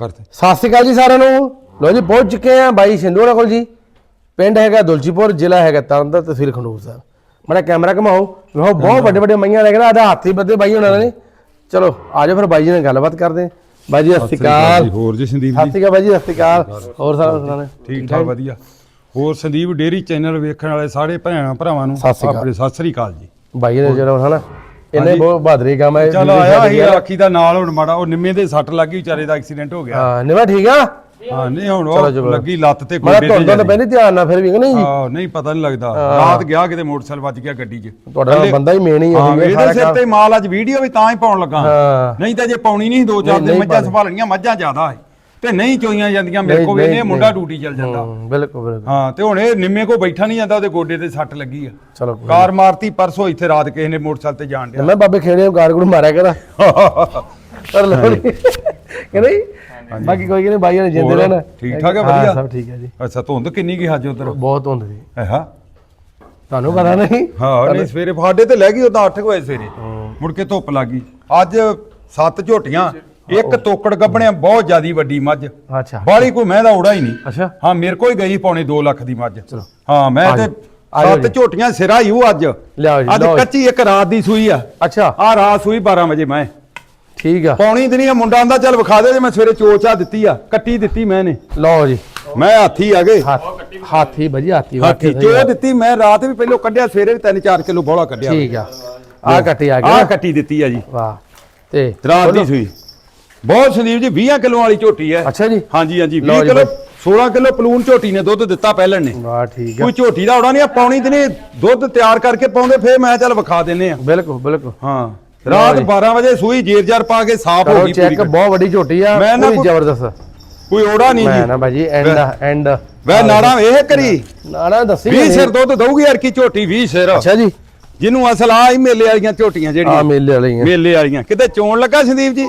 ਕਰਦੇ। ਸਤਿ ਸ਼੍ਰੀ ਅਕਾਲ ਜੀ ਸਾਰਿਆਂ ਨੂੰ। ਲੋ ਜੀ ਪਹੁੰਚ ਚੁੱਕੇ ਆ ਬਾਈ ਸਿੰਧੂ ਹੋਣਾ ਕੋਲ ਜੀ। ਪਿੰਡ ਹੈਗਾ ਦੁਲਚੀਪੁਰ ਜ਼ਿਲ੍ਹਾ ਹੈਗਾ ਤਰਨਤਾਰਨ ਤਹਿਸੀਲ ਖੰਡੂਰ ਸਾਹਿਬ। ਮੇਰਾ ਕੈਮਰਾ ਘਮਾਓ। ਵੇਖੋ ਬਹੁਤ ਵੱਡੇ ਵੱਡੇ ਮਈਆਂ ਲੈ ਕੇ ਆਦਾ ਹਾਥੀ ਬੱਦੇ ਬਾਈ ਹੋਣਾ ਨੇ। ਚਲੋ ਆਜੋ ਫਿਰ ਬਾਈ ਜੀ ਨਾਲ ਗੱਲਬਾਤ ਕਰਦੇ ਬਾਈ ਜੀ ਸਤਿ ਸ਼੍ਰੀ ਅਕਾਲ ਜੀ, ਹੋਰ ਜੀ ਸੰਦੀਪ ਸਤਿ ਜੀ? ਸ਼੍ਰੀ ਅਕਾਲ ਬਾਈ ਜੀ ਸਤਿ ਸ਼੍ਰੀ ਅਕਾਲ। ਹੋਰ ਸਾਰਾ ਸੁਣਾਣੇ ਠੀਕ ਠਾਕ ਵਧੀਆ। ਹੋਰ ਸੰਦੀਪ ਡੇਰੀ ਚੈਨਲ ਵੇਖਣ ਵਾਲੇ ਸਾਰੇ ਭੈਣਾਂ ਭਰਾਵਾਂ ਨੂੰ ਸਤਿ। ਆਪਣੇ ਸਤਿ ਸ੍ਰੀ ਅਕਾਲ ਜੀ। ਬਾਈ ਨੇ ਜਿਹੜਾ ਹਨਾ? ਇਹਨੇ। ਬਹੁਤ ਬਹਾਦਰੀ ਕੰਮ ਹੈ ਚਲ ਆਇਆ ਹੀ ਰਾਖੀ ਦਾ ਨਾਲ ਹੁਣ ਮਾੜਾ ਉਹ ਨਿੰਮੇ ਦੇ ਸੱਟ ਲੱਗੀ ਵਿਚਾਰੇ ਦਾ ਐਕਸੀਡੈਂਟ ਹੋ ਗਿਆ ਹਾਂ ਨਿਵਾ ਠੀਕ ਆ ਹਾਂ ਨਹੀਂ ਹੁਣ ਉਹ। ਲੱਗੀ ਲੱਤ ਤੇ ਮੈਂ ਗੋਡੇ ਤੁਹਾਨੂੰ ਤਾਂ ਤੇ ਪਹਿਲੇ ਧਿਆਨ ਨਾਲ ਫਿਰ ਵੀ ਨਹੀਂ ਜੀ ਹਾਂ ਨਹੀਂ ਪਤਾ ਨਹੀਂ ਲੱਗਦਾ ਰਾਤ ਗਿਆ ਕਿਤੇ ਮੋਟਰਸਾਈਕਲ ਵੱਜ ਗਿਆ ਗੱਡੀ 'ਚ ਤੁਹਾਡਾ ਬੰਦਾ ਹੀ ਮੇਨ ਹੀ ਹੈ ਇਹਦੇ ਸਾਰਾ। ਤੇ ਮਾਲ ਅੱਜ ਵੀਡੀਓ ਵੀ ਤਾਂ ਹੀ ਪਾਉਣ ਲੱਗਾ। ਨਹੀਂ ਤਾਂ ਜੇ ਪਾਉਣੀ ਨਹੀਂ ਦੋ ਚਾਰ ਦਿਨ ਮੱਝਾਂ। ਸੰਭਾਲਣੀਆਂ ਮੱਝਾਂ ਜ਼ਿਆਦਾ ਹੈ ਤੇ ਨਹੀਂ ਚੋਈਆਂ ਜਾਂਦੀਆਂ ਮੇਰੇ ਕੋਲ ਇਹਨੇ ਮੁੰਡਾ। ਡਿਊਟੀ ਚੱਲ ਜਾਂਦਾ। ਬਿਲਕੁਲ ਬਿਲਕੁਲ। ਹਾਂ ਤੇ ਹੁਣ ਇਹ ਨਿੰਮੇ ਕੋ ਬੈਠਾ ਨਹੀਂ ਜਾਂਦਾ ਉਹਦੇ ਗੋਡੇ ਤੇ ਸੱਟ ਲੱਗੀ ਆ। ਚਲੋ ਕਾਰ ਮਾਰਤੀ ਪਰਸੋਂ ਇੱਥੇ ਰਾਤ ਕਿਸੇ ਨੇ ਮੋਟਰਸਾਈਕਲ ਤੇ ਜਾਣ ਡਿਆ। ਮੈਂ ਬਾਬੇ ਖੇੜੇ ਗਾਰਗੁੜ ਮਾਰਿਆ ਕਰਾਂ ਪਰ ਲੋੜੀ ਕਿ ਨਹੀਂ ਬਾਕੀ ਕੋਈ ਨਹੀਂ ਬਾਈ ਨੇ ਜਿੰਦੇ ਰਹਿਣਾ। ਠੀਕ ਠਾਕ ਹੈ, ਵਧੀਆ? ਸਭ ਠੀਕ ਹੈ ਜੀ। ਅੱਛਾ ਧੁੰਦ ਕਿੰਨੀ ਕੀ ਹੱਜ ਉਧਰ? ਬਹੁਤ ਹੁੰਦੀ ਸੀ ਹਾਂ। ਤੁਹਾਨੂੰ ਪਤਾ ਨਹੀਂ? ਹਾਂ ਨਹੀਂ ਸਵੇਰੇ ਸਾਡੇ ਤੇ ਲੈ ਗਈ ਉਦਾਂ 8 ਵਜੇ ਸਵੇਰੇ। ਮੁੜ ਕੇ ਧੁੱਪ ਲੱਗ ਅੱਜ ਸੱਤ ਝੋਟੀਆਂ। ਇੱਕ ਤੋਕੜ ਗੱਬਣਿਆ ਬਹੁਤ ਜਿਆਦੀ ਵੱਡੀ ਮੱਝ। ਅੱਛਾ। ਬਾਲੀ ਕੋਈ ਮੈਂ ਦਾ ਉੜਾ ਹੀ ਨਹੀਂ। ਅੱਛਾ। ਹਾਂ ਮੇਰੇ ਕੋਲ ਹੀ ਗਈ ਪੌਣੇ 2 ਲੱਖ ਦੀ ਮੱਝ। ਚਲੋ। ਹਾਂ ਮੈਂ ਆ ਤੇ ਆ ਸੱਤ। ਝੋਟੀਆਂ ਸਿਰਾ ਹੀ ਉਹ ਅੱਜ। ਲਿਆਓ ਜੀ, ਅੱਜ। ਕੱਚੀ ਇੱਕ ਰਾਤ ਦੀ ਸੂਈ ਆ। ਅੱਛਾ। ਆ ਰਾਤ ਸੂਈ 12 ਵਜੇ ਮੈਂ। ਠੀਕ ਆ। ਪੌਣੀ ਦਿਨੀ ਆ ਮੁੰਡਾ ਆਂਦਾ ਚੱਲ ਵਿਖਾ ਦੇ ਜੇ ਮੈਂ ਸਵੇਰੇ ਚੋਚਾ ਦਿੱਤੀ ਆ। ਕੱਟੀ ਦਿੱਤੀ ਮੈਂ ਨੇ। ਲਓ ਜੀ। ਮੈਂ ਹਾਥੀ ਆ ਗਏ। ਹੱਥ ਵਜੀ ਹਾਥੀ ਹਾਥੀ ਚੋ ਆ। ਦਿੱਤੀ ਮੈਂ ਰਾਤ ਵੀ ਪਹਿਲੋਂ ਕੱਢਿਆ ਸਵੇਰੇ ਵੀ 3-4 ਕਿਲੋ ਬੋਲਾ ਕੱਢਿਆ। ਠੀਕ ਆ। ਆ ਕੱਟੀ ਆ ਆ ਗਿਆ ਕੱਟੀ ਦਿੱਤੀ ਆ ਜੀ। ਵਾਹ। ਤੇ ਰਾਤ ਦੀ ਸੂਈ। ਬਹੁਤ ਸੰਦੀਪ ਜੀ 20 ਕਿਲੋ ਵਾਲੀ ਝੋਟੀ ਹੈ। ਅੱਛਾ ਜੀ। ਹਾਂਜੀ ਹਾਂਜੀ ਲਓ 20 ਜੀ ਕਿਲੋ ਬਾਈ। 16 ਕਿਲੋ ਪਲੂਨ ਝੋਟੀ ਨੇ ਦੁੱਧ ਦਿੱਤਾ ਪਹਿਲਣ ਨੇ। ਵਾਹ ਠੀਕ ਆ। ਕੋਈ ਝੋਟੀ ਦਾ ਉੜਾ ਨਹੀਂ ਆ ਪੌਣੀ ਦਿਨੇ ਦੁੱਧ ਤਿਆਰ ਕਰਕੇ ਪਾਉਂਦੇ ਫੇਰ ਮੈਂ ਚੱਲ ਵਿਖਾ ਦਿੰਨੇ ਆ। ਬਿਲਕੁਲ ਬਿਲਕੁਲ। ਹਾਂ ਰਾਤ ਜੀ। 12 ਵਜੇ ਸੂਈ ਜੇਰ ਜਰ ਪਾ ਕੇ ਸਾਫ਼ ਹੋ ਗਈ ਚੈੱਕ ਬਹੁਤ ਵੱਡੀ ਝੋਟੀ ਆ ਪੂਰੀ ਜ਼ਬਰਦਸਤ। ਕੋਈ ਓੜਾ ਨਹੀਂ ਮੈਂ ਜੀ। ਨਾ ਬਾਜੀ ਐਂਡ ਐਂਡ ਵੈ ਨਾੜਾ ਇਹ ਕਰੀ ਨਾ ਨਾ ਦੱਸੀ 20 ਸਿਰ ਦੁੱਧ ਦਊਗੀ ਯਾਰ ਕੀ ਝੋਟੀ 20 ਸਿਰ। ਅੱਛਾ ਜੀ। ਜਿਹਨੂੰ ਅਸਲ ਆ ਹੀ ਮੇਲੇ ਵਾਲੀਆਂ ਝੋਟੀਆਂ ਆ ਜਿਹੜੀਆਂ ਮੇਲੇ ਵਾਲੀਆਂ। ਮੇਲੇ ਵਾਲੀਆਂ। ਕਿਤੇ ਚੋਣ ਲੱਗਾ ਸੰਦੀਪ ਜੀ?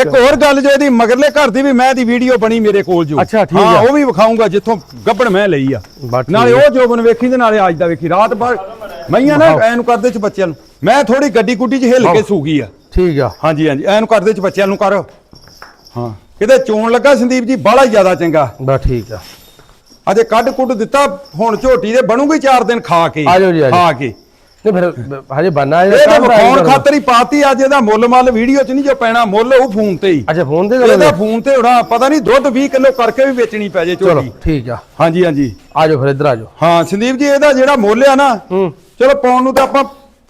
ਇੱਕ ਹੋਰ ਗੱਲ ਜੋ ਇਹਦੀ ਮਗਰਲੇ ਘਰ ਦੀ ਵੀ ਮੈਂ ਦੀ ਵੀਡੀਓ ਬਣੀ ਮੇਰੇ ਕੋਲ ਜੋ। ਅੱਛਾ, ਠੀਕ ਹਾਂ ਆ। ਉਹ ਵੀ ਵਿਖਾਉਂਗਾ ਜਿੱਥੋਂ ਗੱਬੜ ਮੈਂ ਲਈ ਆ। ਬਸ ਠੀਕ ਨਾਲੇ। ਉਹ ਜੋਬਨ ਵੇਖੀ ਤੇ ਨਾਲੇ ਅੱਜ ਦਾ ਵੇਖੀ। ਰਾਤ ਬਾਅਦ ਮਈਆਂ ਨਾ ਐਨੂੰ ਕਰਦੇ ਚ ਬੱਚਿਆਂ ਨੂੰ। ਮੈਂ ਥੋੜੀ ਗੱਡੀ ਗੁੱਡੀ ਚ ਹਿੱਲ ਕੇ ਸੂਗੀ ਆ। ਠੀਕ ਆ। ਹਾਂਜੀ ਹਾਂਜੀ। ਐਨੂੰ ਕਰਦੇ ਚ ਬੱਚਿਆਂ ਨੂੰ ਕਰ। ਹਾਂ। ਕਿਤੇ ਚੋਣ ਲੱਗਾ ਸੰਦੀਪ ਜੀ ਬਾਹਲਾ ਹੀ ਜ਼ਿਆਦਾ ਚੰਗਾ। ਬਸ ਠੀਕ ਆ। ਅਜੇ ਕੱਢ ਕੁੱਟ ਦਿੱਤਾ ਹੁਣ ਝੋਟੀ ਦੇ ਬਣੂਗੀ 4 ਦਿਨ ਖਾ ਕੇ। ਆ ਜਾਓ ਜੀ, ਆ ਜਾਓ। ਖਾ ਕੇ। ਨਹੀਂ ਫਿਰ ਹਜੇ ਬੰਨਾ ਇਹ ਤਾਂ ਵਿਖਾਉਣ ਖਾਤਰ ਹੀ ਪਾਤੀ ਅੱਜ ਇਹਦਾ ਮੁੱਲ ਮੱਲ ਵੀਡੀਓ ਚ ਨਹੀਂ ਜੋ ਪੈਣਾ ਮੁੱਲ ਉਹ ਫੋਨ ਤੇ ਹੀ। ਅੱਛਾ ਫੋਨ ਤੇ ਇਹਦਾ ਫੋਨ ਤੇ ਹੋਣਾ ਪਤਾ ਨਹੀਂ ਦੁੱਧ 20 ਕਿਲੋ ਕਰਕੇ ਵੀ ਵੇਚਣੀ ਪੈ ਜੇ ਚਲੋ ਝੋਟੀ ਠੀਕ ਆ। ਹਾਂਜੀ ਹਾਂਜੀ। ਆ ਜਾਓ ਫਿਰ ਇੱਧਰ ਆ ਜਾਓ। ਹਾਂ ਸੰਦੀਪ ਜੀ ਇਹਦਾ ਜਿਹੜਾ ਮੁੱਲ ਆ ਨਾ ਹੂੰ। ਚਲੋ ਪਾਉਣ ਨੂੰ ਤਾਂ ਆਪਾਂ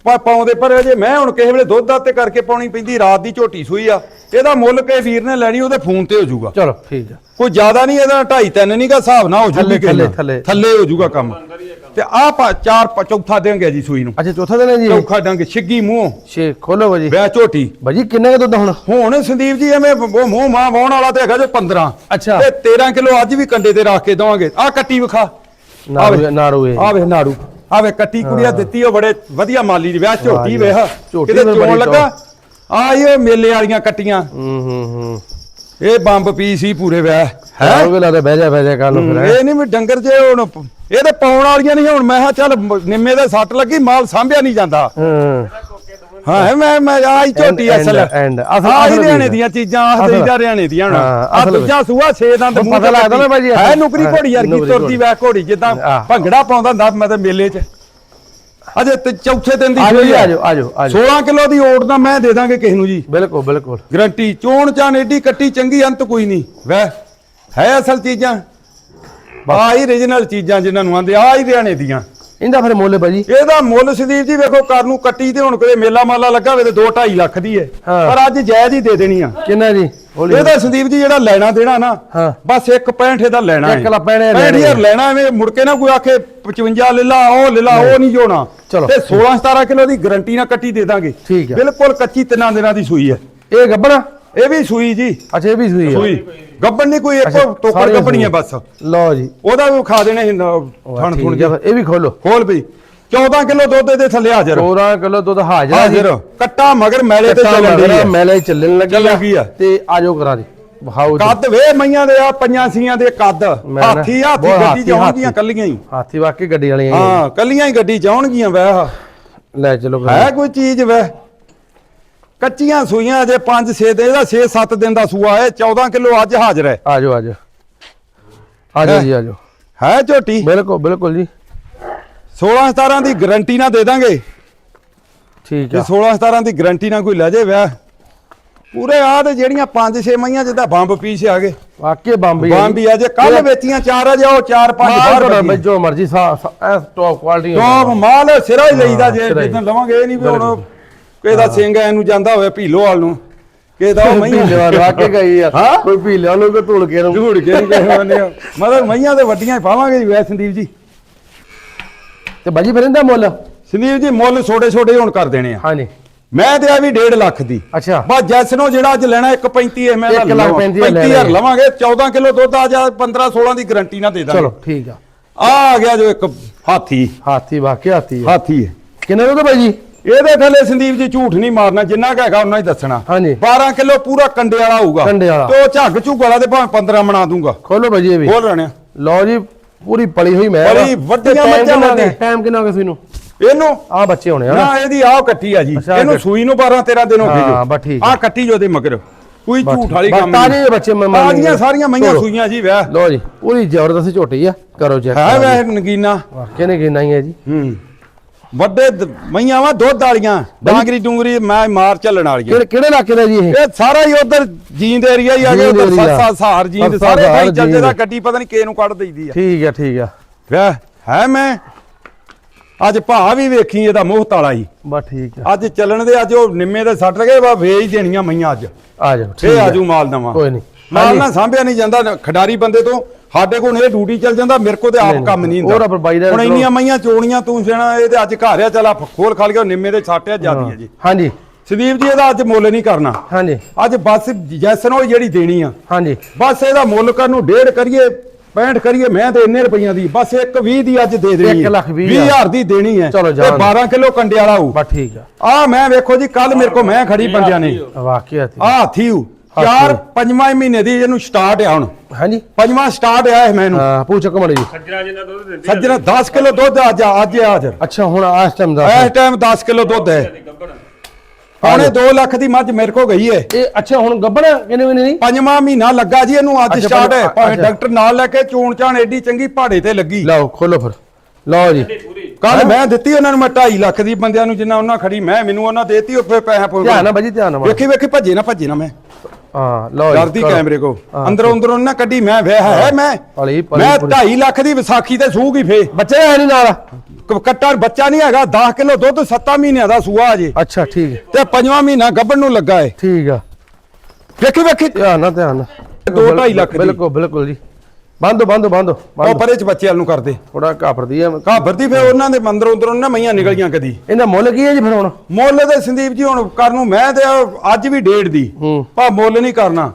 ਪਾ- ਪਾਉਂਦੇ ਪਰ ਜੇ ਮੈਂ ਹੁਣ ਕਿਸੇ ਵੇਲੇ ਦੁੱਧ ਦਾ ਤੇ ਕਰਕੇ ਪਾਉਣੀ ਪੈਂਦੀ ਰਾਤ ਦੀ ਝੋਟੀ ਸੂਈ ਆ ਇਹਦਾ ਮੁੱਲ ਕਿਸੇ ਵੀਰ ਨੇ ਲੈਣੀ ਉਹਦੇ ਫੋਨ ਤੇ ਹੋ ਜਾਊਗਾ। ਚਲੋ ਠੀਕ ਆ। ਕੋਈ ਜ਼ਿਆਦਾ ਨਹੀਂ ਇਹਦਾ 2.5 3 ਨਹੀਂਗਾ ਹਿਸਾਬ ਨਾ ਹੋ ਥੱਲੇ, ਜੂਗੀ ਨਾਲ। ਥੱਲੇ। ਥੱਲੇ ਹੋ ਜਾਊਗਾ ਕੰਮ। ਤੇ ਆ ਚਾਰ ਪਾ- ਚੌਥਾ ਦੇਂਗੇ ਜੀ ਸੂਈ ਨੂੰ। ਅੱਛਾ ਚੌਥਾ ਦਿਨ ਹੈ ਜੀ। ਚੌਥਾ ਡੰਗ ਛਿੱਗੀ ਮੂੰਹ। ਛੇ ਖੋਲੋ ਬਾਜੀ ਵਿਆਹ ਝੋਟੀ। ਬਾਜੀ ਕਿੰਨੇ ਕੁ ਦੁੱਧ ਹੁਣ? ਹੁਣ ਸੰਦੀਪ ਜੀ ਐਵੇਂ ਉਹ ਮੂੰਹ ਮਾਂ ਵਾਉਣ ਵਾਲਾ ਤੇ ਹੈਗਾ ਜੋ 15 ਅੱਛਾ। ਤੇ 13 ਕਿਲੋ ਅੱਜ ਵੀ ਕੰਡੇ ਤੇ ਰੱਖ ਕੇ ਦਵਾਂਗੇ। ਆ ਕੱਟੀ ਵਿਖਾ। ਨਾਰੂ ਨਾਰੂ ਇਹ ਆ ਵੇ ਨਾੜੂ। ਆ ਵੇ ਕੱਟੀ ਕੁੜੀਆ ਦਿੱਤੀ ਉਹ ਬੜੇ ਵਧੀਆ ਮਾਲੀ ਦੀ। ਵਿਆਹ ਝੋਟੀ ਜੀ। ਵੇਖ। ਝੋਟੀ ਕਿਤੇ ਵੀ ਚੋਣ ਲੱਗਾ। ਆ ਇਹ ਮੇਲੇ ਵਾਲੀਆਂ ਕੱਟੀਆਂ। ਹੂੰ ਹੂੰ ਹੂੰ। ਇਹ ਬੰਬ ਪੀ ਸੀ ਪੂਰੇ ਵਿਆਹ ਹੈ ਉਹ ਵੀ ਲੱਗਦਾ ਬਹਿ ਜਾ ਬਹਿ ਜਾ ਕੱਲ ਨੂੰ ਫਿਰ। ਇਹ ਨਹੀਂ ਵੀ ਡੰਗਰ ਜੇ ਹੁਣ ਇਹ ਤੇ ਪਾਉਣ ਵਾਲੀਆਂ ਨਹੀਂ ਹੁਣ ਮੈਂ ਕਿਹਾ ਚੱਲ ਨਿੰਮੇ ਦੇ ਸੱਟ ਲੱਗੀ ਮਾਲ ਸਾਂਭਿਆ ਨਹੀਂ ਜਾਂਦਾ ਹਾਂ ਹਾਂ ਮੈਂ ਮੈਂ ਆ ਹੀ ਝੋਟੀ ਅਸਲ end, ਅਸਲ- ਆ ਹੀ ਅਸਲ ਹਰਿਆਣੇ। ਦੀਆਂ ਚੀਜ਼ਾਂ ਆ ਅਸਲ। ਦੇਈਦਾ ਹਰਿਆਣੇ ਦੀਆਂ ਹੁਣ ਆ ਦੂਜਾ ਸੂਆ ਛੇ ਦੰਦ ਉਹ ਮੂੰਹ ਪਤਾ ਤੇ ਲੱਗਦਾ ਨਾ। ਭਾਜੀ, ਹੈ। ਨੁਕਰੀ ਘੋੜੀ ਯਾਰ ਕੀ ਤੁਰਦੀ ਵੈ ਘੋੜੀ ਜਿੱਦਾਂ ਆਹ। ਭੰਗੜਾ ਪਾਉਂਦਾ ਹੁੰਦਾ ਮੈਂ ਤੇ ਮੇਲੇ 'ਚ ਅਜੇ ਤੇ ਚੌਥੇ ਦਿਨ ਦੀ ਆ ਜਾਓ ਸੂਈ ਜੀ ਆ। ਆ ਜਾਓ ਆ ਜਾਓ ਆ ਜਾਓ। 16 ਕਿਲੋ ਦੀ ਓਟ ਦਾ ਮੈਂ ਦੇ ਦਾਂਗੇ ਕਿਸੇ ਨੂੰ ਜੀ। ਬਿਲਕੁਲ ਬਿਲਕੁਲ। ਗਰੰਟੀ ਚੋਣ ਚਾਨ ਏਡੀ ਕੱਟੀ ਚੰਗੀ ਅੰਤ ਕੋਈ ਨਹੀਂ। ਵੈ ਹੈ ਅਸਲ ਚੀਜ਼ਾਂ। ਆ ਹੀ ਰੀਜਨਲ ਚੀਜ਼ਾਂ ਜਿਨ੍ਹਾਂ ਨੂੰ ਆਂਦੇ ਆ ਹੀ ਹਰਿਆਣੇ ਦੀਆਂ। ਇਹਦਾ ਫਿਰ ਮੁੱਲ ਬਾਜੀ ਇਹਦਾ ਮੁੱਲ ਸੰਦੀਪ ਜੀ ਵੇਖੋ ਕਰ ਨੂੰ ਕੱਟੀ ਤੇ ਹੁਣ ਕਦੇ ਮੇਲਾ ਮਾਲਾ ਲੱਗਾ ਹੋਵੇ ਤੇ 2 2.5 ਲੱਖ ਦੀ ਹੈ ਹਾਂ। ਪਰ ਅੱਜ ਜਾਇਜ਼ ਹੀ ਦੇ ਦੇਣੀ ਆ ਕਿੰਨਾ ਜੀ ਇਹਦਾ ਸੰਦੀਪ ਜੀ ਜਿਹੜਾ ਲੈਣਾ ਦੇਣਾ ਨਾ ਹਾਂ। ਬਸ ਇੱਕ 65 ਦਾ ਲੈਣਾ ਇੱਕ ਲੱਖ ਪੈਣੇ ਲੈਣੇ। 65000 ਲੈਣਾ ਐਵੇਂ ਮੁੜ ਕੇ ਨਾ ਕੋਈ ਆਖੇ 55 ਲੈ ਲਾ ਉਹ ਲੈ ਲਾ ਉਹ ਨਹੀਂ ਜੋਣਾ ਚਲੋ। ਤੇ 16 17 ਕਿਲੋ ਦੀ ਗਰੰਟੀ ਨਾਲ ਕੱਟੀ ਦੇ ਦਾਂਗੇ ਠੀਕ ਹੈ। ਬਿਲਕੁਲ ਕੱਚੀ ਤਿੰਨਾਂ ਦਿਨਾਂ ਦੀ ਸੂਈ ਹੈ ਇਹ ਗੱਬਣਾ ਇਹ ਵੀ ਸੂਈ ਜੀ। ਅੱਛਾ ਇਹ ਵੀ ਸੂਈ ਆ। ਸੂਈ। ਗੱਬਣ ਨਹੀਂ ਕੋਈ ਇੱਕੋ ਟੋਕਰ ਗੱਬਣੀ। ਬਸ। ਲਓ ਜੀ। ਉਹਦਾ ਵੀ ਖਾ ਦੇਣੇ ਥਣ ਥੁਣ ਫਿਰ, ਇਹ ਵੀ ਖੋਲੋ। ਖੋਲ ਬਈ 14 ਕਿਲੋ ਦੁੱਧ ਦੇ ਥੱਲੇ ਹਾਜ਼ਰ 14 ਕਿਲੋ ਦੁੱਧ ਹਾਜ਼ਰ ਜੀ। ਹਾਜ਼ਰ। ਕੱਟਾ ਮਗਰ ਮੈਲੇ ਤੇ ਚੱਲਣ ਦੀ ਮੈਲੇ ਚੱਲਣ ਲੱਗੀ ਆ। ਤੇ ਆਜੋ ਕਰਾ ਦੇ। ਵਹਾਓ ਜੀ। ਕੱਦ ਵੇ ਮਈਆਂ ਦੇ ਆ ਪੰਜਾਂ ਸੀਆਂ ਦੇ ਕੱਦ। ਹਾਥੀ ਹਾਥੀ ਗੱਡੀ ਹਾਥੀ। ਕੱਲੀਆਂ ਹੀ। ਹਾਥੀ ਵਾਕਈ ਗੱਡੀ ਵਾਲੀਆਂ ਹੀ ਕੱਲੀਆਂ ਹੀ ਗੱਡੀ ਜਾਉਣਗੀਆਂ ਵੈ। ਲੈ ਚਲੋ ਹੈ ਕੋਈ ਚੀਜ਼ ਵੈ ਕੱਚੀਆਂ ਸੂਈਆਂ ਅਜੇ 5 6 ਦੇ ਇਹਦਾ 6 7 ਦਿਨ ਦਾ ਸੂਆ ਹੈ 14 ਕਿਲੋ ਅੱਜ ਹਾਜ਼ਰ ਹੈ। ਆ ਜਾਓ ਆ ਜਾਓ ਆ ਜਾਓ ਜੀ ਆ ਜਾਓ ਹੈ ਝੋਟੀ? ਬਿਲਕੁਲ ਬਿਲਕੁਲ ਜੀ। 16 17 ਦੀ ਗਾਰੰਟੀ ਨਾਲ ਦੇ ਦਾਂਗੇ। ਠੀਕ ਜੇ ਆ। 16 17 ਦੀ ਗਾਰੰਟੀ ਨਾਲ ਕੋਈ ਲੈ ਜੇ ਵਿਆਹ ਪੂਰੇ ਆ ਤੇ ਜਿਹੜੀਆਂ 5 6 ਮਈਆਂ ਜਿੱਦਾਂ ਬੰਬ ਪੀਸ ਆ ਗਏ। ਵਾਕੇ ਬੰਬੀ ਬੰਬ ਹੀ ਆ ਜੇ। ਕੱਲ ਵੇਚੀਆਂ ਚਾਰ ਆ ਜੇ ਉਹ ਚਾਰ ਪੰਜ ਬਾਹਰ। ਜੋ ਮਰਜ਼ੀ ਸਾ ਟੌਪ ਕੁਆਲਿਟੀ ਟੌਪ ਮਾਲ ਸਿਰਾ ਹੀ ਲਈਦਾ ਜੇ ਹੀ। ਜਿੱਦਾਂ ਲਵਾਂਗੇ ਇਹ ਨਹੀਂ ਵੀ ਹੁਣ ਕਿਸੇ ਦਾ ਸਿੰਘ ਐ ਨੂੰ ਜਾਂਦਾ ਹੋਵੇ ਭੀਲੋਵਾਲ ਨੂੰ। ਕਿਸੇ ਦਾ ਉਹ ਮਈਆਂ? ਪੀਲੇ ਵਾਲਾ ਵਾਕੇ ਗਈ ਆ। ਹਾਂ? ਕੋਈ ਪੀਲੇ ਵਾਲੋਂ ਕੋ ਧੂੜ ਕੇ ਨੂੰ? ਝੂੜ ਕੇ ਨਹੀਂ ਕਿਸੇ ਬੰਦੇ ਮਤਲਬ ਮਈਆਂ ਤੇ ਵੱਡੀਆਂ ਹੀ ਪਾਵਾਂਗੇ ਜੀ ਵੈ ਸੰਦੀਪ ਜੀ। ਤੇ ਬਾਜੀ ਫਿਰ ਇਹਦਾ ਮੁੱਲ? ਸੰਦੀਪ ਜੀ ਮੁੱਲ ਛੋਟੇ ਛੋਟੇ ਹੁਣ ਕਰ ਦੇਣੇ ਆ। ਹਾਂਜੀ। ਮੈਂ ਤੇ ਆ ਵੀ 1.5 ਲੱਖ ਦੀ। ਅੱਛਾ। ਬਸ ਜੈਸਨੋ ਜਿਹੜਾ ਅੱਜ ਲੈਣਾ 1.35 ਐਮ ਇੱਕ ਲੱਖ ਪੈਂਤੀ ਹਜ਼ਾਰ ਲੈ 35000 ਲਵਾਂਗੇ 14 ਕਿਲੋ ਦੁੱਧ ਆ ਜਾ 15 16 ਦੀ ਗਾਰੰਟੀ ਨਾਲ ਦੇ ਦਾਂਗੇ। ਚਲੋ ਠੀਕ ਆ। ਆ ਆ ਗਿਆ ਜੋ ਇੱਕ ਹਾਥੀ। ਹਾਥੀ ਵਾਕੇ ਹਾਥੀ ਆ। ਹਾਥੀ ਹੈ। ਕਿੰਨੇ ਦਾ ਬਾਈ ਜੀ? ਇਹਦੇ ਥੱਲੇ ਸੰਦੀਪ ਜੀ ਝੂਠ ਨਹੀਂ ਮਾਰਨਾ ਜਿੰਨਾ ਕੁ ਹੈਗਾ ਉਹਨਾਂ ਹੀ ਦੱਸਣਾ। ਹਾਂਜੀ। 12 ਕਿਲੋ ਪੂਰਾ ਕੰਡੇ ਵਾਲਾ ਹੋਊਗਾ। ਕੰਡੇ ਵਾਲਾ। ਤੇ ਉਹ ਝੱਗ ਝੁੱਗ ਵਾਲਾ ਤੇ ਭਾਵੇਂ 15 ਬਣਾ ਦੂੰਗਾ। ਖੋਲੋ ਬਾਜੀ ਇਹ ਵੀ। ਬੋਲ ਰਹਿਣਾ ਲਓ ਜੀ ਪੂਰੀ ਪਲੀ ਹੋਈ ਮੈਂ ਪਲੀ, ਵੱਡੀਆਂ ਮੱਝਾਂ ਵੱਡੇ। ਟਾਈਮ ਕਿੰਨਾ ਹੋ ਗਿਆ ਸੂਈ ਨੂੰ ਇਹਨੂੰ? ਆ ਬੱਚੇ ਹੋਣੇ ਆ ਨਾ। ਇਹਦੀ ਆਹ ਕੱਟੀ ਆ ਜੀ। ਇਹਨੂੰ। ਸੂਈ ਨੂੰ 12 13 ਦਿਨ ਹੋ ਗਏ ਹਾਂ, ਬਸ ਠੀਕ ਆ। ਕੱਟੀ ਜੋ ਦੇ ਮਗਰ। ਕੋਈ ਝੂਠ ਵਾਲੀ ਕੰਮ ਤਾਜ਼ੇ ਜਿਹੇ ਬੱਚੇ ਮੈਂ ਮੰਨ ਤਾਜ਼ੀਆਂ ਸਾਰੀਆਂ ਮਈਆਂ। ਸੂਈਆਂ ਜੀ ਵਿਆਹ। ਲਓ ਜੀ ਪੂਰੀ ਜ਼ਬਰਦਸਤ ਝੋਟੀ ਆ। ਕਰੋ ਚੈੱਕ ਹੈ ਵੈ ਨਗੀਨਾ। ਵਾਕੇ ਨੇ ਕਿੰਨਾ ਹੀ ਹੈ ਜੀ। ਹੂੰ। ਵੱਡੇ ਦ- ਮਈਆਂ ਵਾ ਦੁੱਧ ਵਾਲੀਆਂ ਡਾਂਗਰੀ ਡੂੰਗਰੀ ਮੈਂ ਮਾਰ ਚੱਲਣ ਵਾਲੀਆਂ। ਕਿਹੜੇ ਕਿਹੜੇ ਇਲਾਕੇ ਦਾ ਜੀ ਇਹ? ਇਹ ਸਾਰਾ ਹੀ ਉਧਰ ਜੀਂਦ ਏਰੀਆ ਹੀ ਆ ਗਿਆ ਜੀਂਦ ਉਧਰ area। ਸੱਸਾ ਸਹਾਰ ਜੀਂਦ ਸੱਸਾ, ਸਾਰੇ ਸਹਾਰ, ਭਾਈ ਚੱਜੇ ਦਾ। ਗੱਡੀ ਪਤਾ ਨਹੀਂ ਕੇ ਨੂੰ ਕੱਢ ਦਈਦੀ ਆ। ਠੀਕ ਆ ਠੀਕ ਆ। ਵਿਆਹ ਹੈ ਮੈਂ? ਅੱਜ ਭਾ ਵੀ ਵੇਖੀ ਇਹਦਾ ਮੋਹਤ ਵਾਲਾ ਹੀ। ਬਸ ਠੀਕ ਆ। ਅੱਜ ਚੱਲਣ ਦੇ ਅੱਜ ਉਹ ਨਿੰਮੇ ਦੇ ਸੱਟ ਲਗੇ ਵਾ ਵੇਚ ਦੇਣੀਆਂ ਮਈਆਂ ਅੱਜ। ਆ ਜਾਓ ਫੇ ਠੀਕ ਆ। ਆਜੂ ਮਾਲ ਨਵਾਂ। ਕੋਈ ਨਹੀਂ ਮਾਲ ਨਾ ਸਾਂਭਿਆ ਨਹੀਂ ਜਾਂਦਾ ਖਿਡਾਰੀ ਬੰਦੇ ਤੋਂ। ਸਾਡੇ ਕੋਲ ਇਹ ਡਿਊਟੀ ਚੱਲ ਜਾਂਦਾ ਮੇਰੇ ਕੋਲ ਤੇ ਆਪ ਕੰਮ ਨਹੀਂ ਉਹ ਰੱਬ ਬਾਈ ਦਾ ਹੁਣ। ਇੰਨੀਆਂ ਮਈਆਂ ਚੋਣੀਆਂ ਤੂੰ ਸਿਆਣਾ ਇਹ ਤੇ ਅੱਜ ਘਰ ਆ ਚਲਾ ਖੋਲ ਖਾਲ ਗਿਆ ਨਿੰਮੇ ਦੇ ਛਾਟਿਆ ਜਾਂਦੀ ਹੈ ਜੀ। ਹਾਂਜੀ। ਸੰਦੀਪ ਜੀ ਇਹਦਾ ਅੱਜ ਮੁੱਲ ਨਹੀਂ ਕਰਨਾ। ਹਾਂਜੀ। ਅੱਜ ਬਸ ਜੈਸਨ ਉਹ ਜਿਹੜੀ ਦੇਣੀ ਆ। ਹਾਂਜੀ। ਬਸ ਇਹਦਾ ਮੁੱਲ ਕਰਨ ਨੂੰ ਡੇਢ ਕਰੀਏ 65 ਕਰੀਏ ਮੈਂ ਤੇ ਇੰਨੇ ਰੁਪਈਆਂ ਦੀ ਬਸ ਇੱਕ 20 ਦੀ ਅੱਜ ਦੇ ਦੇਣੀ ਇੱਕ ਲੱਖ ਵੀਹ ਹਜ਼ਾਰ। ਦੀ ਦੇਣੀ ਹੈ ਤੇ ਜਾਣ। 12 ਕਿਲੋ ਕੰਡੇ ਵਾਲਾ ਹੋਊ। ਬਸ ਠੀਕ ਆ। ਆ ਮੈਂ ਵੇਖੋ ਜੀ ਕੱਲ ਮੇਰੇ ਕੋ ਮੈਂ ਖੜੀ ਬੰਦਿਆਂ ਨੇ। ਵਾਕੇ ਹਾਥੀ ਆ ਹਾਥੀ ਹੂ ਚਾਰ ਪੰਜਵਾਂ ਮਹੀਨੇ ਦੀ ਇਹਨੂੰ ਸਟਾਰਟ ਆ ਹੁਣ। ਹਾਂਜੀ। ਪੰਜਵਾਂ ਸਟਾਰਟ ਆ ਇਹ ਮੈਨੂੰ। ਹਾਂ ਪੁੱਛੋ ਕਮੜੀ ਜੀ ਸੱਜਣਾ 10 ਕਿਲੋ ਦੁੱਧ ਅੱਜ ਅੱਜ ਆ ਹਾਜ਼ਰ ਅੱਛਾ ਹੁਣ ਇਸ ਟਾਈਮ ਦਾ ਇਸ ਟਾਈਮ 10 ਕਿਲੋ ਦੁੱਧ ਹੈ। ਪੌਣੇ 2 ਲੱਖ ਦੀ ਮੱਝ ਮੇਰੇ ਕੋ ਗਈ ਹੈ ਇਹ ਅੱਛਾ ਹੁਣ ਗੱਬੜ ਕਿੰਨੇ ਮਹੀਨੇ ਦੀ? ਪੰਜਵਾਂ ਮਹੀਨਾ ਲੱਗਾ ਜੀ ਇਹਨੂੰ ਅੱਜ ਸਟਾਰਟ ਹੈ। ਭਾਵੇਂ। ਡਾਕਟਰ ਨਾਲ ਲੈ ਕੇ ਚੋਣ ਚਾਣ ਐਡੀ ਚੰਗੀ ਪਹਾੜੇ ਤੇ ਲੱਗੀ। ਲਓ ਖੋਲੋ ਫਿਰ। ਲਓ ਜੀ। ਕੱਲ ਮੈਂ ਦਿੱਤੀ ਉਹਨਾਂ ਨੂੰ ਮੈਂ 2.5 ਲੱਖ ਦੀ ਬੰਦਿਆਂ ਨੂੰ ਜਿੰਨਾ ਉਹਨਾਂ ਖੜੀ ਮੈਂ ਮੈਨੂੰ ਉਹਨਾਂ ਦੇਤੀ ਉਹ ਪੈਸਾ ਪੁੱਲ ਧਿਆਨ ਬਾਜੀ ਧਿਆਨ ਨਾਲ ਵੇਖੀ ਵੇਖੀ ਭੱਜੇ ਨਾ ਭੱਜੇ ਨਾ ਮੈਂ। ਹਾਂ ਲਓ ਜੀ ਡਰਦੀ ਕਰੋ। ਕੈਮਰੇ ਕੋ। ਅੰਦਰੋਂ ਅੰਦਰੋਂ ਨਾ ਕੱਢੀ ਮੈਂ ਵੇ ਹੈ ਮੈਂ ਭਲੀ ਭਲੀ ਮੈਂ ਭਲੀ। 2.5 ਲੱਖ ਦੀ ਵਿਸਾਖੀ ਤੇ ਸੂਗੀ ਫੇ ਬੱਚੇ ਹੈ ਨਹੀਂ ਨਾਲ? ਕ- ਕੱਟਾ ਬੱਚਾ ਨਹੀਂ ਹੈਗਾ 10 ਕਿਲੋ ਦੁੱਧ 7 ਮਹੀਨਿਆਂ ਦਾ ਸੂਆ ਅਜੇ। ਅੱਛਾ ਠੀਕ ਹੈ। ਤੇ ਪੰਜਵਾਂ ਮਹੀਨਾ ਗੱਭਣ ਨੂੰ ਲੱਗਾ ਏ। ਠੀਕ ਆ। ਵੇਖੀ ਵੇਖੀ। ਧਿਆਨ ਨਾਲ ਧਿਆਨ ਨਾਲ। ਦੋ ਢਾਈ ਲੱਖ ਦੀ। ਬਿਲਕੁਲ ਬਿਲਕੁਲ ਜੀ। ਬੰਦੋ ਬੰਦੋ ਬੰਦੋ ਉਹ ਪਰੇ ਚ ਬੱਚੇ ਵਾਲ ਨੂੰ ਕਰਦੇ। ਥੋੜਾ ਘਾਪਰਦੀ ਆ। ਘਾਬਰਦੀ ਫੇ ਉਹਨਾਂ ਦੇ ਮੰਦਰ ਅੰਦਰੋਂ ਨਾ ਮਈਆਂ ਨਿਕਲੀਆਂ ਕਦੀ। ਇਹਦਾ ਮੁੱਲ ਕੀ ਹੈ ਜੀ ਫਿਰ ਹੁਣ? ਮੁੱਲ ਦੇ ਸੰਦੀਪ ਜੀ ਹੁਣ ਕਰਨ ਨੂੰ ਮੈਂ ਤੇ ਅੱਜ ਵੀ ਡੇਢ ਦੀ। ਹੂੰ। ਪਾ ਮੁੱਲ ਨਹੀਂ ਕਰਨਾ।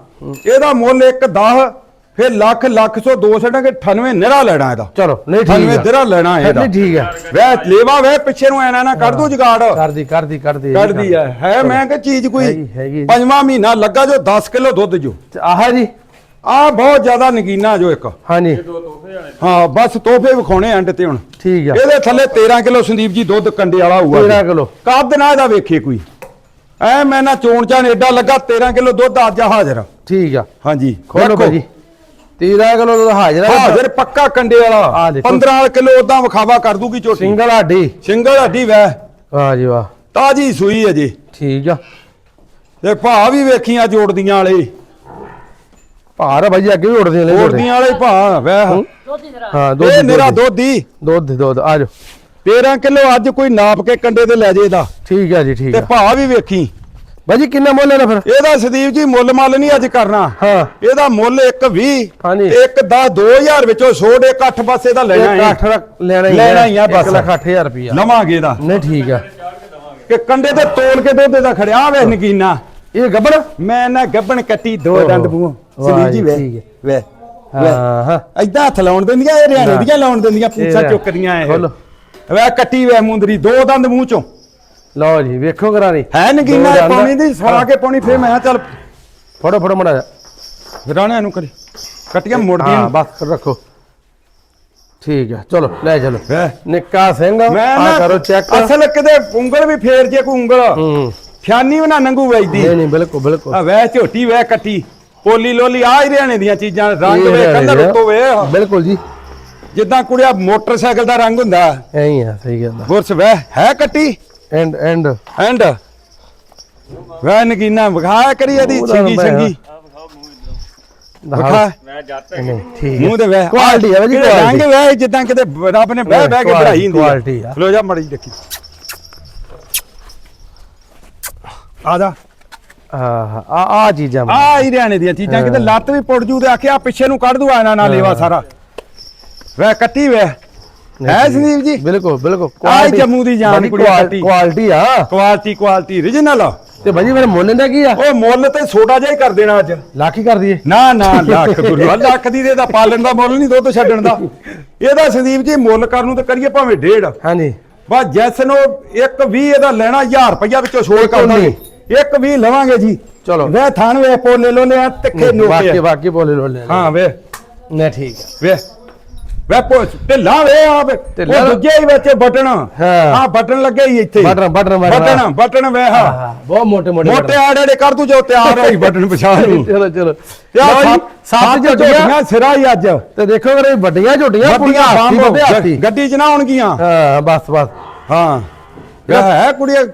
ਇਹਦਾ ਮੁੱਲ 1 10 ਫਿਰ ਲੱਖ ਲੱਖ ਸੌ ਦੋ ਛੱਡਾਂਗੇ 98 ਨਿਹਰਾ ਲੈਣਾ ਇਹਦਾ। ਚਲੋ ਨਹੀਂ 98 ਠੀਕ ਆ। ਦਿਰਾ ਲੈਣਾ ਇਹਦਾ। ਨਹੀਂ ਠੀਕ ਆ। ਵੇ ਲੇਵਾ ਵੇ ਪਿੱਛੇ ਨੂੰ ਐਨਾ ਨਾ ਕਰ ਦੂ ਜਗਾੜ। ਕਰਦੀ ਕਰਦੀ ਕਰਦੀ ਕੱਢਦੀ ਹੈ ਹੈ ਮੈਂ ਕਿ ਚੀਜ਼ ਕੋਈ ਪੰਜਵਾਂ ਮਹੀਨਾ ਲੱਗਾ ਜੋ 10 ਕਿਲੋ ਦੁੱਧ ਜੋ। ਆਹ ਜੀ। ਆ ਬਹੁਤ ਜ਼ਿਆਦਾ ਨਗੀਨਾ ਜੋ ਇੱਕ। ਹਾਂਜੀ। ਹਾਂ ਬਸ ਤੋਹਫੇ ਵਿਖਾਉਣੇ ਐਂਡ ਤੇ ਹੁਣ। ਠੀਕ ਆ। ਇਹਦੇ ਥੱਲੇ 13 ਕਿਲੋ ਸੰਦੀਪ ਜੀ ਦੁੱਧ ਕੰਡੇ ਵਾਲਾ ਹੋਊਗਾ 13 ਕਿਲੋ। ਕੱਦ ਨਾ ਇਹਦਾ ਵੇਖੇ ਕੋਈ। ਐ ਮੈਂ ਨਾ ਚੋਣ ਚਾਣ ਏਡਾ ਲੱਗਾ 13 ਕਿਲੋ ਦੁੱਧ ਅੱਜ ਹਾਜ਼ਰ ਠੀਕ ਆ। ਹਾਂਜੀ। ਖੋਲੋ। ਭਾਜੀ। 13 ਕਿਲੋ ਦਾ ਹਾਜ਼ਰ ਆ। ਹਾਜ਼ਰ ਪੱਕਾ ਕੰਡੇ ਵਾਲਾ ਦੇਖੋ। 15 ਕਿਲੋ ਉਦਾਂ ਵਿਖਾਵਾ ਕਰ ਦੂਗੀ ਝੋਟੀ। ਸਿੰਗਲ ਹੱਡੀ। ਸਿੰਗਲ ਹੱਡੀ ਵੈ। ਵਾਹ ਜੀ ਵਾਹ। ਤਾਜੀ ਸੂਈ ਅਜੇ। ਠੀਕ ਆ। ਤੇ ਭਾ ਵੀ ਵੇਖੀਆਂ ਜੋੜਦੀਆਂ ਵਾਲੇ। ਭਾਰ ਆ ਅੱਗੇ ਵੀ ਉੜਦੇ ਨੇ ਜੋੜਦੀਆਂ ਵਾਲੇ ਭਾ ਵੈ ਹਾਂ। ਦੁੱਧ ਇਹ ਮੇਰਾ ਦੁੱਧ। ਦੋਧੀ। ਦੁੱਧ ਦੁੱਧ ਆ ਜਾਓ। 13 ਕਿਲੋ ਅੱਜ ਕੋਈ ਨਾਪ ਕੇ ਕੰਡੇ ਤੇ ਲੈ ਜੇ ਇਹਦਾ। ਠੀਕ ਆ ਜੀ ਠੀਕ ਤੇ ਭਾ ਵੀ ਵੇਖੀ। ਭਾਜੀ ਕਿੰਨਾ ਮੁੱਲ ਹੈ ਨਾ ਫਿਰ? ਇਹਦਾ ਸੰਦੀਪ ਜੀ ਮੁੱਲ ਮੱਲ ਨਹੀਂ ਅੱਜ ਕਰਨਾ। ਹਾਂ। ਇਹਦਾ ਮੁੱਲ 1.20 ਹਾਂਜੀ। ਇੱਕ 10 2000 ਵਿੱਚੋਂ ਛੋੜ ਇੱਕ 8 ਪਾਸੇ ਦਾ ਲੈਣਾ ਇੱਕ ਹੈ ਅੱਠ ਰੱਖ ਲੈਣਾ ਹੀ ਲੈਣਾ ਹੀ ਆ ਬਸ। 1 ਲੱਖ 8000 ਰੁਪਿਆ ਲਵਾਂਗੇ ਇਹਦਾ। ਨਹੀਂ ਠੀਕ ਆ। ਕਿ ਕੰਡੇ ਤੇ ਤੋਲ ਕੇ ਦੁੱਧ ਦਾ ਖੜਿਆ ਵੇ ਨਗੀਨਾ। ਇਹ ਗੱਬੜ? ਮੈਂ ਨਾ ਗੱਬਣ ਕੱਟੀ ਦੋ। ਦੰਦ ਵਾਹ ਸੰਦੀਪ ਜੀ ਵੇ ਹੈ। ਵੇ ਹਾਂ ਹਾਂ ਐਦਾਂ ਹੱਥ ਲਾਉਣ ਦਿੰਦੀਆਂ ਇਹ ਹਰਿਆਣੇ ਦੀਆਂ ਲਾਉਣ ਦਿੰਦੀਆਂ ਪੂਛਾਂ ਚੁੱਕਦੀਆਂ ਇਹ। ਖੋਲੋ। ਵੇ ਕੱਟੀ ਵੇ ਮੁੰਦਰੀ ਦੋ ਦੰਦ ਮੂੰਹ ਚੋਂ। ਲਓ ਜੀ ਵੇਖੋ ਕਰਾਣੀ ਹੈ ਨਗੀਨਾ। ਪਾਉਣੀ ਦੀ ਸਵਾ ਕੇ ਪਾਉਣੀ ਫੇਰ ਮੈਂ ਚੱਲ ਫੜੋ ਫੜੋ ਮੜਾ ਜਾ ਰਾਣਿਆਂ ਨੂੰ ਕਰੀ। ਕੱਟੀਆਂ ਹਾਂ ਮੁੜਦੀਆਂ ਬਸ ਰੱਖੋ। ਠੀਕ ਆ ਚਲੋ ਲੈ ਚਲੋ। ਨਿੱਕਾ ਸਿੰਘ ਮੈਂ ਆ ਕਰੋ ਚੈੱਕ। ਅਸਲ ਕਿਤੇ ਉਂਗਲ ਵੀ ਫੇਰ ਜੇ ਕੋਈ ਉਂਗਲ। ਹੂੰ। ਖਿਆਨੀ ਬਣਾ ਨੰਗੂ ਵੇਚਦੀ। ਨਹੀਂ ਨਹੀਂ ਬਿਲਕੁਲ ਬਿਲਕੁਲ। ਆ ਵੈ ਝੋਟੀ ਵੈ ਕੱਟੀ। ਪੋਲੀ ਲੋਲੀ ਆ ਹੀ ਰਿਆਣੇ ਦੀਆਂ ਚੀਜ਼ਾਂ ਰੰਗ ਵੇ ਦੀਆਂ। ਉੱਤੋਂ ਵੇ ਬਿਲਕੁਲ ਜੀ। ਜਿੱਦਾਂ ਕੁੜਿਆ ਮੋਟਰਸਾਈਕਲ ਦਾ ਰੰਗ ਹੁੰਦਾ। ਐਂ ਹੀ ਆ ਸਹੀ ਗੱਲ ਆ। ਗੁਰਸ ਵੈ ਹੈ ਕੱਟੀ? ਐਂਡ ਐਂਡ। ਐਂਡ। ਵੈ ਨਗੀਨਾ ਵਿਖਾ ਕਰੀ ਇਹਦੀ ਚੰਗੀ ਮੈਂ- ਚੰਗੀ। ਵਿਖਾ। ਨਹੀਂ ਠੀਕ ਹੈ ਮੂੰਹ ਤੇ ਵੈ ਕੁਆਲਿਟੀ ਹੈ ਜੀ ਰੰਗ ਕੁਆਲਿਟੀ ਵੈ ਜਿੱਦਾਂ ਕਿਤੇ ਰੱਬ ਨੇ ਬਹਿ ਬਹਿ ਕੇ ਬਣਾਈ ਹੁੰਦੀ ਕੁਆਲਿਟੀ ਆ। ਲੋ ਜਾ ਮੜੀ ਦੇਖੀ। ਆ ਜਾ। ਆ ਆ ਚੀਜ਼ਾਂ ਆ ਹੀ ਰਿਆਣੇ ਦੀਆਂ ਚੀਜ਼ਾਂ ਕਿਤੇ ਲੱਤ ਵੀ ਪੁੱਟ ਜੂ ਤੇ ਆਖਿਆ ਪਿੱਛੇ ਨੂੰ ਕੱਢ ਦੂ ਆਣਾ ਨਾ ਲੇਵਾ ਸਾਰਾ। ਵੈ ਕੱਟੀ ਵੈ। ਹੈ ਸੰਦੀਪ ਜੀ? ਬਿਲਕੁਲ ਬਿਲਕੁਲ। ਆਹ ਹੀ ਜੰਮੂ ਦੀ ਜਾਨ ਕੁੜੀ ਕੱਟੀ। ਕੁਆਲਿਟੀ ਆ। ਕੁਆਲਿਟੀ ਕੁਆਲਿਟੀ origignal ਤੇ ਭਾਜੀ ਮੇਰੇ ਮੁੱਲ ਦਾ ਕੀ ਆ? ਉਹ ਮੁੱਲ ਤੇ ਛੋਟਾ ਜਿਹਾ ਹੀ ਕਰ ਦੇਣਾ ਅੱਜ। ਲੱਖ ਹੀ ਕਰ ਦਈਏ। ਨਾ ਨਾ ਲੱਖ ਗੁਰੂ ਲੱਖ ਦੀ ਤੇ ਇਹਦਾ ਪਾਲਣ ਦਾ ਮੁੱਲ ਨਹੀਂ ਦੁੱਧ ਛੱਡਣ ਦਾ। ਇਹਦਾ ਸੰਦੀਪ ਜੀ ਮੁੱਲ ਕਰਨ ਨੂੰ ਤੇ ਕਰੀਏ ਭਾਵੇਂ ਡੇਢ। ਹਾਂਜੀ। ਬਸ ਜੈਸ ਨੂੰ ਇੱਕ 20 ਇਹਦਾ ਲੈਣਾ 1000 ਰੁਪਇਆ ਵਿੱਚੋਂ ਛੋੜ ਕਰ ਦਾਂਗੇ ਇੱਕ 20 ਲਵਾਂਗੇ ਜੀ। ਚਲੋ। ਵੇ ਥਾਨ ਵੇ ਪੋਲੇ ਲੋ ਲਿਆ ਤਿੱਖੇ ਨੋਕੇ ਵਾਕੀ ਬੋਲੇ ਲੋ ਲੈ ਹਾਂ ਵੇ। ਨਾ ਠੀਕ ਆ। ਵੇ। ਵੇ ਪੁੱਛ ਢਿੱਲਾ ਵੇ ਆ ਵੇ। ਉਹ ਦੂਜੇ ਹੀ ਵਿੱਚ ਬਟਨ ਹਾਂ। ਆ ਬਟਨ ਲੱਗੇ ਹੀ ਇੱਥੇ। ਬਟਨ ਬਟਨ ਬਟਨ ਬਟਨ ਵੇ ਹਾਂ। ਬਹੁਤ ਮੋਟੇ ਮੋਟੇ ਮੋਟੇ ਆੜੇ ਕਰ ਤੂੰ ਜੋ ਤਿਆਰ ਹੋਈ ਬਟਨ ਪਛਾਣ ਨੂੰ। ਚਲੋ ਚਲੋ। ਸੱਤ ਝੋਟੀਆਂ। ਸਿਰਾ ਹੀ ਅੱਜ। ਤੇ ਦੇਖੋ ਕਰੇ ਵੱਡੀਆਂ ਝੋਟੀਆਂ ਹਾਥੀ ਗੱਡੀ ਚ ਨਾ ਆਉਣਗੀਆਂ। ਹਾਂ ਬਸ ਬਸ। ਹਾਂ। ਇਹ ਹੈ ਕੁੜੀਆਂ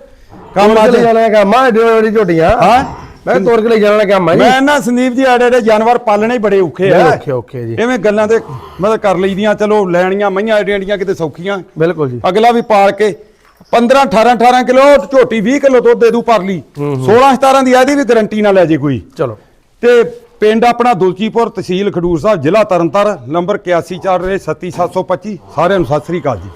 ਕੰਮ ਅੱਜ। ਜਾਣਾ ਕੰਮ। ਆ ਵੱਡੀ ਝੋਟੀਆਂ। ਹਾਂ। ਮੈਂ ਤੋਰ ਕੇ ਲੈ ਜਾਣਾ ਕੰਮ ਆ ਜੀ। ਮੈਂ ਨਾ ਸੰਦੀਪ ਜੀ ਆੜੇ ਆੜੇ ਜਾਨਵਰ ਪਾਲਣੇ ਹੀ ਬੜੇ ਔਖੇ ਆ। ਓਕੇ ਓਕੇ ਜੀ। ਐਵੇਂ ਗੱਲਾਂ ਤੇ ਮਤਲਬ ਕਰ ਲਈਦੀਆਂ ਚਲੋ ਲੈਣੀਆਂ ਮਈਆਂ ਏਡੀਆਂ ਕਿਤੇ ਸੌਖੀਆਂ। ਬਿਲਕੁਲ ਜੀ। ਅਗਲਾ ਵੀ ਪਾਲ ਕੇ 15 18 18 ਕਿਲੋ ਝੋਟੀ 20 ਕਿਲੋ ਦੁੱਧ ਦੇ ਦੂ ਪਰਲੀ 16 17 ਦੀ ਇਹਦੀ ਵੀ ਗਾਰੰਟੀ ਨਾ ਲੈ ਜੇ ਕੋਈ। ਚਲੋ। ਤੇ ਪਿੰਡ ਆਪਣਾ ਦੁਲਚੀਪੁਰ ਤਹਿਸੀਲ ਖਡੂਰ ਸਾਹਿਬ ਜ਼ਿਲ੍ਹਾ ਤਰਨਤਾਰਨ ਨੰਬਰ 8140 37725 ਸਾਰਿਆਂ ਨੂੰ ਸਤਿ ਸ੍ਰੀ ਅਕਾਲ ਜੀ।